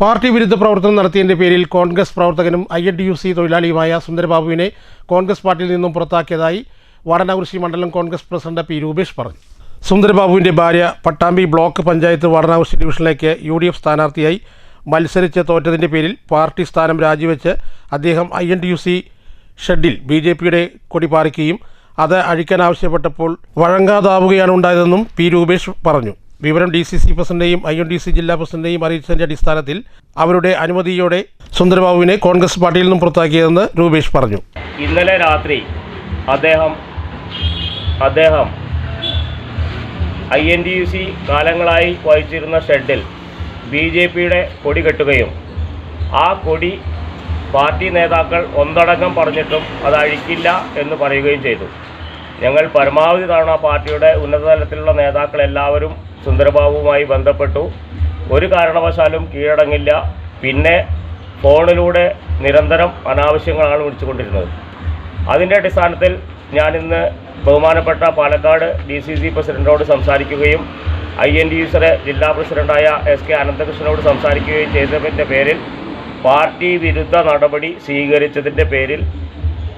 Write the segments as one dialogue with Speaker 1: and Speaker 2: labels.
Speaker 1: Party വിരുദ്ധ പ്രവർത്തനം നടത്തിയതിന്റെ പേരിൽ കോൺഗ്രസ് പ്രവർത്തകനും I N D U C തൊഴിലാളിയുമായ സുന്ദരബാബുവിനെ കോൺഗ്രസ് പാർട്ടിയിൽ നിന്നും പുറത്താക്കിയതായി വാടനാകുറിശി മണ്ഡലം കോൺഗ്രസ് പ്രസിഡന്റ് പി രൂപേഷ് പറഞ്ഞു. സുന്ദരബാബുവിന്റെ ഭാര്യ പട്ടാമ്പി ബ്ലോക്ക് പഞ്ചായത്ത് വാടനാകുറിശി ഡിവിഷനിലേക്ക് യു ഡി എഫ് സ്ഥാനാർത്ഥിയായി മത്സരിച്ച് തോറ്റതിന്റെ പേരിൽ പാർട്ടി സ്ഥാനം രാജിവെച്ച് അദ്ദേഹം I N T U C ഷെഡിൽ ബി ജെ പിയുടെ കൊടി പാറിക്കുകയും അത് അഴിക്കാൻ ആവശ്യപ്പെട്ടപ്പോൾ വഴങ്ങാതാവുകയാണ് ഉണ്ടായതെന്നും പി രൂപേഷ് പറഞ്ഞു. വിവരം ഡി സി സി പ്രസിഡന്റേയും ഐ എൻ ഡി സി ജില്ലാ പ്രസിഡന്റേയും അറിയിച്ചതിന്റെ അടിസ്ഥാനത്തിൽ അവരുടെ അനുമതിയോടെ സുന്ദരബാബുവിനെ കോൺഗ്രസ് പാർട്ടിയിൽ നിന്നും പുറത്താക്കിയതെന്ന് രൂപേഷ് പറഞ്ഞു.
Speaker 2: ഇന്നലെ രാത്രി അദ്ദേഹം അദ്ദേഹം I N D U C കാലങ്ങളായി വഹിച്ചിരുന്ന ഷെഡിൽ ബി ജെ പിയുടെ കൊടി കെട്ടുകയും ആ കൊടി പാർട്ടി നേതാക്കൾ ഒന്നടങ്കം പറഞ്ഞിട്ടും അത് അഴിക്കില്ല എന്ന് പറയുകയും ചെയ്തു. ഞങ്ങൾ പരമാവധി തവണ പാർട്ടിയുടെ ഉന്നതതലത്തിലുള്ള നേതാക്കൾ എല്ലാവരും സുന്ദരബാബുവുമായി ബന്ധപ്പെട്ടു. ഒരു കാരണവശാലും കീഴടങ്ങില്ല. പിന്നെ ഫോണിലൂടെ നിരന്തരം അനാവശ്യങ്ങളാണ് വിളിച്ചുകൊണ്ടിരുന്നത്. അതിന്റെ അടിസ്ഥാനത്തിൽ ഞാനിന്ന് ബഹുമാനപ്പെട്ട പാലക്കാട് ഡി സി സി പ്രസിഡന്റോട് സംസാരിക്കുകയും ഐ എൻ ഡി യുസറെ ജില്ലാ പ്രസിഡന്റായ എസ് കെ അനന്തകൃഷ്ണനോട് സംസാരിക്കുകയും ചെയ്തതിന്റെ പേരിൽ പാർട്ടി വിരുദ്ധ നടപടി സ്വീകരിച്ചതിന്റെ പേരിൽ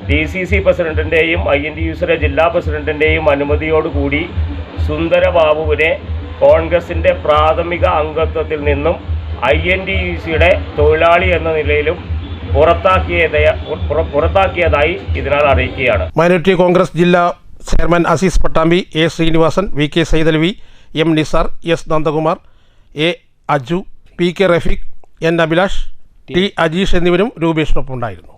Speaker 2: ഡി സി സി പ്രസിഡന്റിന്റെയും ഐ എൻ ഡി യുസിലെ ജില്ലാ പ്രസിഡന്റിന്റെയും അനുമതിയോടുകൂടി സുന്ദരബാബുവിനെ കോൺഗ്രസിന്റെ പ്രാഥമിക അംഗത്വത്തിൽ നിന്നും ഐ എൻ ഡി യു സിയുടെ തൊഴിലാളി എന്ന നിലയിലും പുറത്താക്കിയതായി ഇതിനാൽ അറിയിക്കുകയാണ്.
Speaker 1: മൈനോറിറ്റി കോൺഗ്രസ് ജില്ലാ chairman Azeez Pattambi A Sreenivasan V K Saithalavi M Nisar S Nandakumar A Aju P K Rafeeq N Abhilash T Ajeesh എന്നിവരും രൂപേഷിനൊപ്പം ഉണ്ടായിരുന്നു